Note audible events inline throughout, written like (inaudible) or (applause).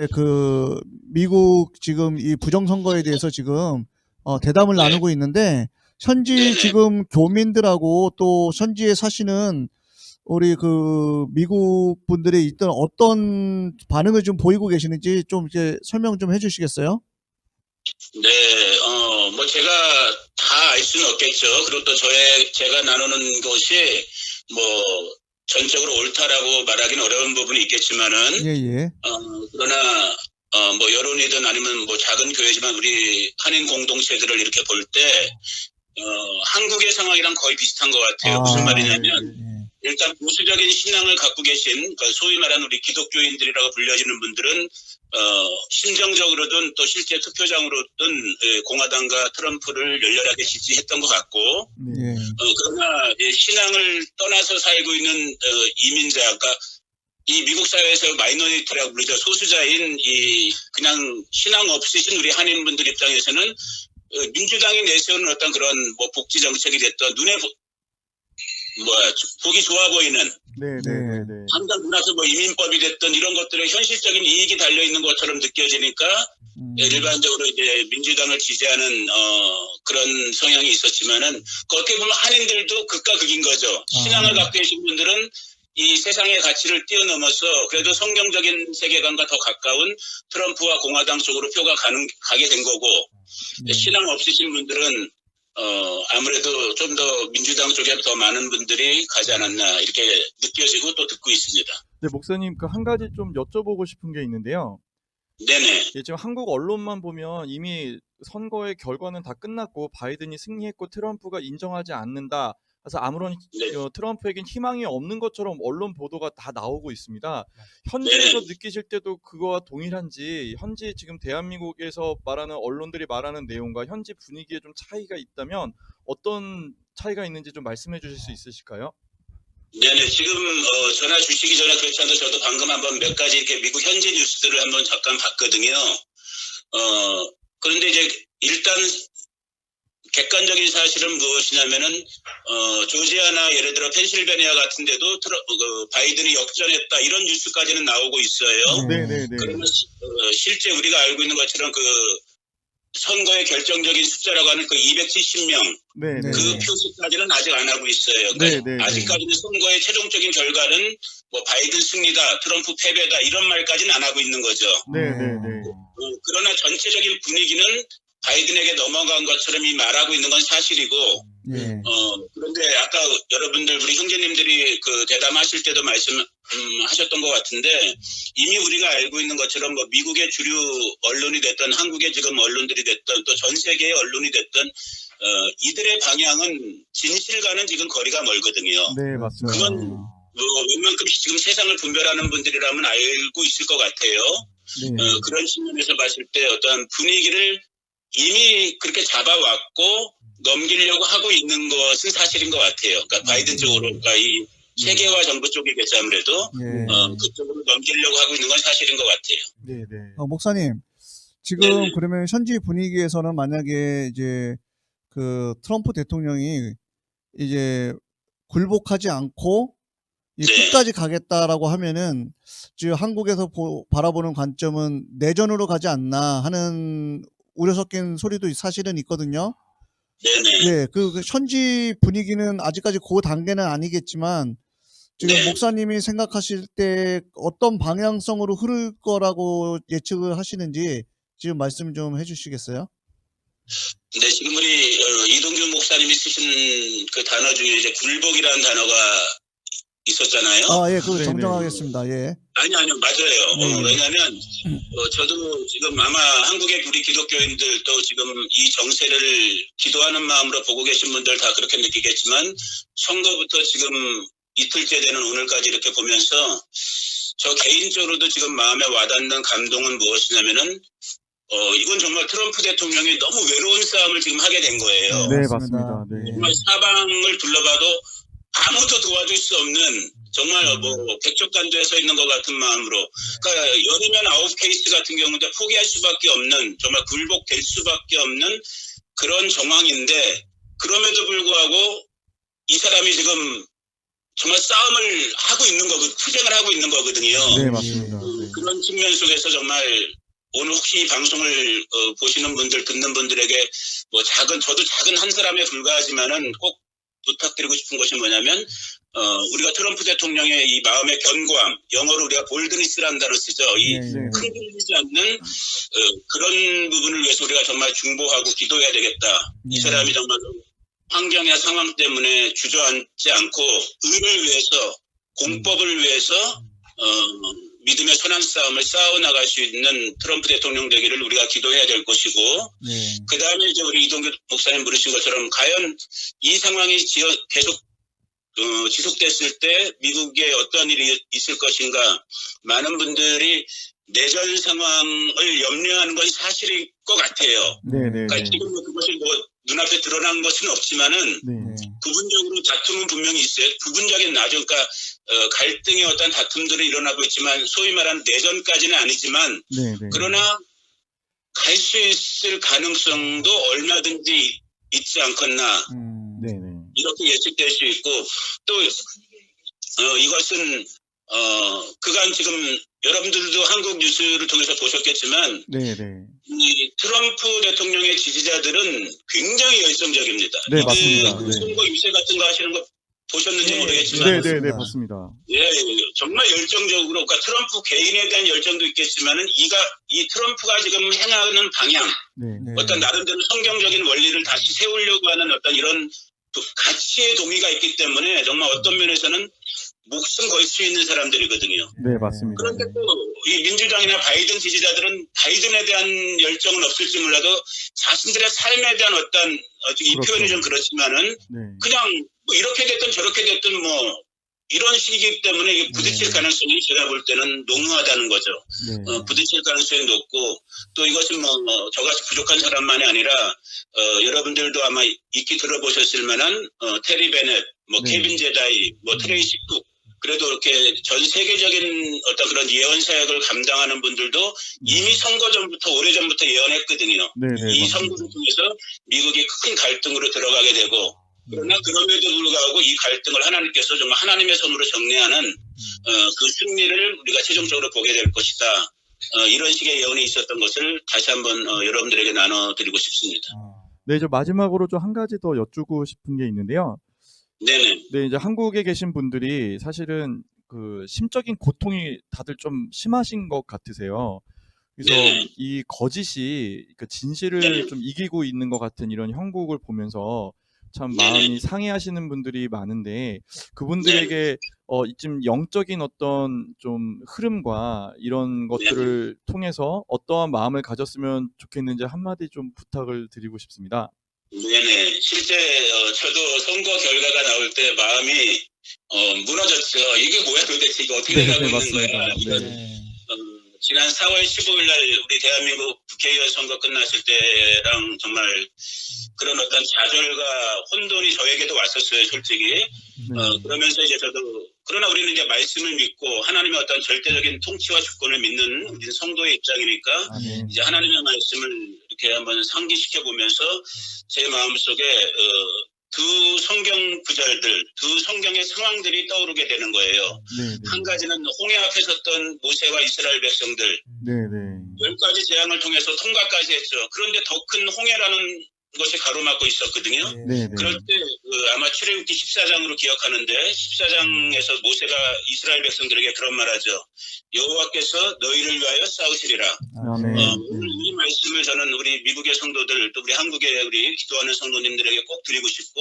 예, 그 미국 지금 이 부정 선거에 대해서 지금 어, 대담을 네. 나누고 있는데 현지 네네. 지금 교민들하고 또 현지에 사시는 우리 그 미국 분들이 있던 어떤 반응을 좀 보이고 계시는지 좀 이제 설명 좀 해주시겠어요? 네, 어, 뭐 제가 다 알 수는 없겠죠. 그리고 또 저의 제가 나누는 것이 뭐 전적으로 옳다라고 말하기는 어려운 부분이 있겠지만은 예 예. 어, 그러나 어, 뭐 여론이든 아니면 뭐 작은 교회지만 우리 한인 공동체들을 이렇게 볼때 어, 한국의 상황이랑 거의 비슷한 것 같아요. 무슨 말이냐면 예. 일단 보수적인 신앙을 갖고 계신 그러니까 소위 말하는 우리 기독교인들이라고 불려지는 분들은 어, 심정적으로든 또 실제 투표장으로든 예, 공화당과 트럼프를 열렬하게 지지했던 것 같고 예. 어, 그러나 이제 신앙을 떠나서 살고 있는 어, 이민자, 그러니까 이 미국 사회에서 마이너리티라고 부르죠. 소수자인 이 그냥 신앙 없으신 우리 한인분들 입장에서는 어, 민주당이 내세우는 어떤 그런 뭐 복지 정책이 됐던 눈에 보, 뭐야 보기 좋아 보이는 네네네. 당장 문화서 뭐 이민법이 됐던 이런 것들에 현실적인 이익이 달려 있는 것처럼 느껴지니까 음. 예, 일반적으로 이제 민주당을 지지하는 어, 그런 성향이 있었지만은 그 어떻게 보면 한인들도 극과 극인 거죠. 신앙을 아. 갖고 계신 분들은 이 세상의 가치를 뛰어넘어서 그래도 성경적인 세계관과 더 가까운 트럼프와 공화당 쪽으로 표가 가는 가게 된 거고 네. 신앙 없으신 분들은 어, 아무래도 좀 더 민주당 쪽에 더 많은 분들이 가지 않았나 이렇게 느껴지고 또 듣고 있습니다. 네, 목사님 그 한 가지 좀 여쭤보고 싶은 게 있는데요. 네네. 예, 지금 한국 언론만 보면 이미 선거의 결과는 다 끝났고 바이든이 승리했고 트럼프가 인정하지 않는다. 그래서 아무런 네. 어, 트럼프에겐 희망이 없는 것처럼 언론 보도가 다 나오고 있습니다. 현지에서 네. 느끼실 때도 그거와 동일한지 현지 지금 대한민국에서 말하는 언론들이 말하는 내용과 현지 분위기에 좀 차이가 있다면 어떤 차이가 있는지 좀 말씀해 주실 수 있으실까요? 네네 지금 어, 전화 주시기 전에 그렇지 않아도 저도 방금 한번 몇 가지 이렇게 미국 현지 뉴스들을 한번 잠깐 봤거든요. 어 그런데 이제 일단 객관적인 사실은 무엇이냐면은 어 조지아나 예를 들어 펜실베니아 같은데도 트러, 그 바이든이 역전했다 이런 뉴스까지는 나오고 있어요. 네. 네네네. 그러면 시- 어, 실제 우리가 알고 있는 것처럼 그 선거의 결정적인 숫자라고 하는 그 270명 네네. 그 네. 표수까지는 아직 안 하고 있어요. 그러니까 네, 네, 네. 아직까지는 선거의 최종적인 결과는 뭐 바이든 승리다, 트럼프 패배다 이런 말까지는 안 하고 있는 거죠. 네네네. 어, 그러나 전체적인 분위기는 바이든에게 넘어간 것처럼 이 말하고 있는 건 사실이고, 예. 어, 그런데 아까 여러분들 우리 형제님들이 그 대담하실 때도 말씀하셨던 것 같은데 이미 우리가 알고 있는 것처럼 뭐 미국의 주류 언론이 됐던 한국의 지금 언론들이 됐던 또 전 세계의 언론이 됐던 어, 이들의 방향은 진실과는 지금 거리가 멀거든요. 네, 맞습니다. 그건 뭐 웬만큼 지금 세상을 분별하는 분들이라면 알고 있을 것 같아요. 네. 어, 그런 측면에서 봤을 때 어떤 분위기를 이미 그렇게 잡아왔고 넘기려고 하고 있는 것은 사실인 것 같아요. 그러니까 바이든 쪽으로, 그러니까 이 세계화 정부 쪽이겠죠 아무래도 예. 어, 그쪽으로 넘기려고 하고 있는 건 사실인 것 같아요. 네 네. 어, 목사님, 지금 네네. 그러면 현지 분위기에서는 만약에 이제 그 트럼프 대통령이 이제 굴복하지 않고 이 네. 끝까지 가겠다라고 하면은 지금 한국에서 보- 바라보는 관점은 내전으로 가지 않나 하는 우려 섞인 소리도 사실은 있거든요. 네네. 예, 그, 그 현지 분위기는 아직까지 그 단계는 아니겠지만 지금 네. 목사님이 생각하실 때 어떤 방향성으로 흐를 거라고 예측을 하시는지 지금 말씀 좀 해주시겠어요? 근데 지금 우리 어, 이동규 목사님이 쓰신 그 단어 중에 이제 굴복이라는 단어가 있었잖아요. 아, 예, 그거 네네. 정정하겠습니다. 예. 아니 아니요 맞아요. 어, 네. 왜냐하면 어, 저도 지금 아마 한국의 우리 기독교인들도 지금 이 정세를 기도하는 마음으로 보고 계신 분들 다 그렇게 느끼겠지만 선거부터 지금 이틀째 되는 오늘까지 이렇게 보면서 저 개인적으로도 지금 마음에 와닿는 감동은 무엇이냐면은 어 이건 정말 트럼프 대통령이 너무 외로운 싸움을 지금 하게 된 거예요. 네, 맞습니다. 맞습니다. 네. 정말 사방을 둘러봐도 아무도 도와줄 수 없는 정말 뭐 백척간도에 서 있는 것 같은 마음으로 그러니까 열이면 아홉 케이스 같은 경우인데 포기할 수밖에 없는 정말 굴복될 수밖에 없는 그런 정황인데 그럼에도 불구하고 이 사람이 지금 정말 싸움을 하고 있는 거고 투쟁을 하고 있는 거거든요. 네, 맞습니다. 네. 그런 측면 속에서 정말 오늘 혹시 이 방송을 어, 보시는 분들 듣는 분들에게 뭐 작은 저도 작은 한 사람에 불과하지만은 꼭 부탁드리고 싶은 것이 뭐냐면 어, 우리가 트럼프 대통령의 이 마음의 견고함 영어로 우리가 볼드니스라는 단어를 쓰죠 이 네, 네. 흔들리지 않는 어, 그런 부분을 위해서 우리가 정말 중보하고 기도해야 되겠다 이 네. 사람이 정말 환경이나 상황 때문에 주저앉지 않고 의를 위해서 공법을 위해서 어, 믿음의 선한 싸움을 싸워 나갈 수 있는 트럼프 대통령 되기를 우리가 기도해야 될 것이고 네. 그 다음에 이제 우리 이동규 목사님 물으신 것처럼 과연 이 상황이 지어, 계속 어, 지속됐을 때 미국에 어떤 일이 있을 것인가 많은 분들이 내전 상황을 염려하는 건 사실일 것 같아요. 네, 네, 그러니까 네. 지금 뭐 그것이 뭐 눈앞에 드러난 것은 없지만은 네. 네. 부분적으로 다툼은 분명히 있어요. 부분적인 나중 그러니까 어, 갈등의 어떤 다툼들이 일어나고 있지만 소위 말하는 내전까지는 아니지만 네, 네. 그러나 갈 수 있을 가능성도 얼마든지 있지 않겠나 음. 네, 네. 이렇게 예측될 수 있고 또 어, 이것은 어, 그간 지금 여러분들도 한국 뉴스를 통해서 보셨겠지만 네, 네. 이 트럼프 대통령의 지지자들은 굉장히 열성적입니다. 네, 맞습니다. 그 네. 선거 유세 같은 거 하시는 거 보셨는지 네, 모르겠지만 네, 네, 네, 맞습니다. 봤습니다. 예, 정말 열정적으로, 그러니까 트럼프 개인에 대한 열정도 있겠지만은 이가 이 트럼프가 지금 행하는 방향, 네. 네. 어떤 나름대로 성경적인 원리를 다시 세우려고 하는 어떤 이런 또 가치의 동의가 있기 때문에 정말 어떤 면에서는 목숨 걸 수 있는 사람들이거든요. 네, 맞습니다. 그런데 또 이 민주당이나 바이든 지지자들은 바이든에 대한 열정은 없을지 몰라도 자신들의 삶에 대한 어떤 어, 이 그렇죠. 표현이 좀 그렇지만은 네. 그냥 뭐 이렇게 됐든 저렇게 됐든 뭐 이런 식이기 때문에 부딪힐 네. 가능성이 제가 볼 때는 농후하다는 거죠. 네. 어, 부딪힐 가능성이 높고 또 이것은 뭐 어, 저같이 부족한 사람만이 아니라 어, 여러분들도 아마 익히 들어보셨을 만한 어, 테리 베넷, 뭐 네. 케빈 제다이, 뭐 트레이시 쿡 그래도 이렇게 전 세계적인 어떤 그런 예언 사역을 감당하는 분들도 이미 선거 전부터 오래 전부터 예언했거든요. 네, 네, 이. 선거를 통해서 미국이 큰 갈등으로 들어가게 되고 그러나 그럼에도 불구하고 이 갈등을 하나님께서 정말 하나님의 손으로 정리하는 어, 그 승리를 우리가 최종적으로 보게 될 것이다. 어, 이런 식의 예언이 있었던 것을 다시 한번 어, 여러분들에게 나눠드리고 싶습니다. 아. 네, 저 마지막으로 좀 한 가지 더 여쭈고 싶은 게 있는데요. 네네. 네, 이제 한국에 계신 분들이 사실은 그 심적인 고통이 다들 좀 심하신 것 같으세요. 그래서 네. 이 거짓이 그 진실을 네. 좀 이기고 있는 것 같은 이런 형국을 보면서 참 네. 마음이 상해하시는 분들이 많은데 그분들에게 어 이쯤 영적인 어떤 좀 흐름과 이런 것들을 통해서 어떠한 마음을 가졌으면 좋겠는지 한마디 좀 부탁을 드리고 싶습니다. 네네. 실제 어, 저도 선거 결과가 나올 때 마음이 어, 무너졌죠. 이게 뭐야 도대체 이거 어떻게 네, 돼가고 네, 있는 거야. 이거 네. 네. 어, 지난 4월 15일 날 우리 대한민국 국회의원 선거 끝났을 때랑 정말 그런 어떤 좌절과 혼돈이 저에게도 왔었어요, 솔직히. 네. 어, 그러면서 이제 저도 그러나 우리는 이제 말씀을 믿고 하나님의 어떤 절대적인 통치와 주권을 믿는 우리는 성도의 입장이니까 아, 네. 이제 하나님의 말씀을 이렇게 한번 상기시켜 보면서 제 마음속에 어, 두 성경 구절들, 두 성경의 상황들이 떠오르게 되는 거예요. 네, 네. 한 가지는 홍해 앞에 섰던 모세와 이스라엘 백성들 네, 네. 열 가지 재앙을 통해서 통과까지 했죠. 그런데 더 큰 홍해라는 것이 가로막고 있었거든요. 네, 네. 그럴 때 그 아마 출애굽기 14장으로 기억하는데 14장에서 모세가 이스라엘 백성들에게 그런 말하죠. 여호와께서 너희를 위하여 싸우시리라. 아. 네. 어, 오늘 이 말씀을 저는 우리 미국의 성도들 또 우리 한국의 우리 기도하는 성도님들에게 꼭 드리고 싶고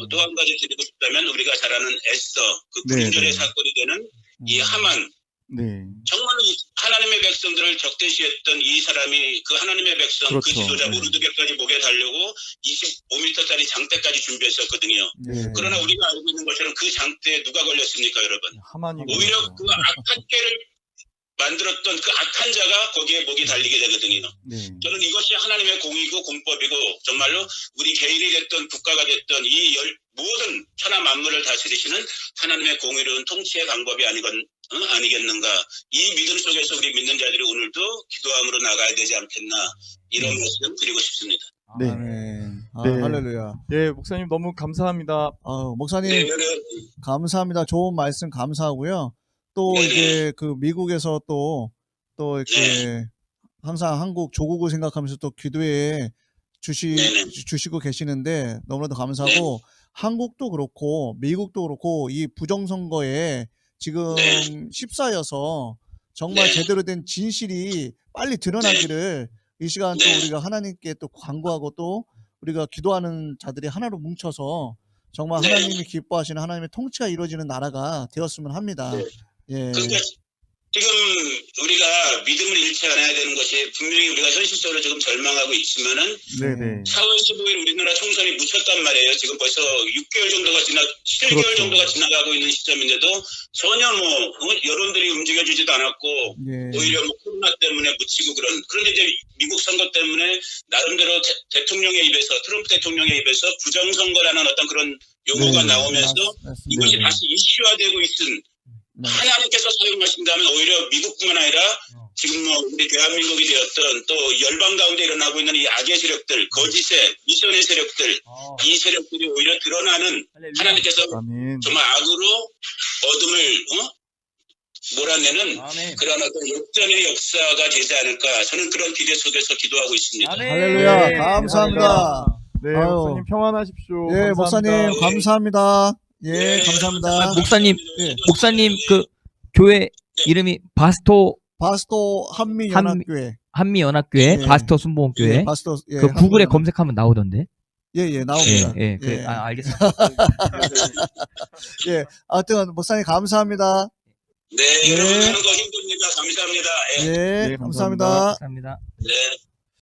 어, 또한 가지 드리고 싶다면 우리가 잘 아는 에스더 그 네, 구림절의 네. 사건이 되는 이 하만 네. 정말로 이 하나님의 백성들을 적대시했던 이 사람이 그 하나님의 백성 그 그렇죠. 지도자 네. 모르드게까지 목에 달려고 25m짜리 장대까지 준비했었거든요. 네. 그러나 우리가 알고 있는 것처럼 그 장대에 누가 걸렸습니까, 여러분? 오히려 그 악한 죄를 만들었던 그 악한 자가 거기에 목이 달리게 되거든요. 네. 저는 이것이 하나님의 공이고 공법이고 정말로 우리 개인이 됐던 국가가 됐던 이 열, 모든 천하 만물을 다스리시는 하나님의 공의로운 통치의 방법이 아니건 어? 아니겠는가 이 믿음 속에서 우리 믿는 자들이 오늘도 기도함으로 나가야 되지 않겠나 이런 말씀 드리고 싶습니다. 네. 아멘. 아, 네. 할렐루야. 네, 목사님 너무 감사합니다. 아, 목사님 네, 여러분, 감사합니다. 좋은 말씀 감사하고요. 또 네네. 이제 그 미국에서 또 또 이렇게 네. 항상 한국 조국을 생각하면서 또 기도에 주시 네네. 주- 주시고 계시는데 너무나도 감사하고 한국도 그렇고 미국도 그렇고 이 부정선거에 지금 네. 십사여서 정말 네. 제대로 된 진실이 빨리 드러나기를 이 시간 또 네. 우리가 하나님께 또 간구하고 또 우리가 기도하는 자들이 하나로 뭉쳐서 정말 네. 하나님이 기뻐하시는 하나님의 통치가 이루어지는 나라가 되었으면 합니다. 네. 예. 그러니까 지금 우리가 믿음을 잃지 않아야 되는 것이 분명히 우리가 현실적으로 지금 절망하고 있지만은 네네. 4월 15일 우리나라 총선이 묻혔단 말이에요. 지금 벌써 6개월 정도가 지나 7개월 그렇죠. 정도가 지나가고 있는 시점인데도 전혀 뭐 어, 여론들이 움직여주지도 않았고 예. 오히려 뭐 코로나 때문에 묻히고 그런 그런데 이제 미국 선거 때문에 나름대로 대, 통령의 입에서 트럼프 대통령의 입에서 부정선거라는 어떤 그런 용어가 네, 나오면서 맞-. 이것이 네. 다시 이슈화되고 있은 네. 하나님께서 사용하신다면 오히려 미국뿐만 아니라 지금 뭐 우리 대한민국이 되었던 또 열방 가운데 일어나고 있는 이 악의 세력들, 거짓의 미션의 세력들, 이 세력들이 오히려 드러나는 하나님께서 아멘. 정말 악으로 어둠을 어? 몰아내는 아멘. 그런 어떤 역전의 역사가 되지 않을까 저는 그런 기대 속에서 기도하고 있습니다. 할렐루야. 네, 감사합니다. 네, 아유. 목사님 평안하십시오. 예, 감사합니다. 목사님 감사합니다. 예, 네, 감사합니다. 목사님, 예. 목사님 그 교회 이름이 바스토 바스토 한미 연합교회. 한미 연합교회 예. 바스토 순복음 교회. 예, 바스토 예, 그 구글에 한미 검색하면 나오던데. 예, 예, 예, 나옵니다. 예, 그, 예. 아, 알겠습니다. (laughs) 예. 하여튼 목사님 감사합니다. 네, 예. 여러분 하는 거 힘듭니다. 감사합니다. 예. 예, 네, 감사합니다. 감사합니다. 감사합니다. 네.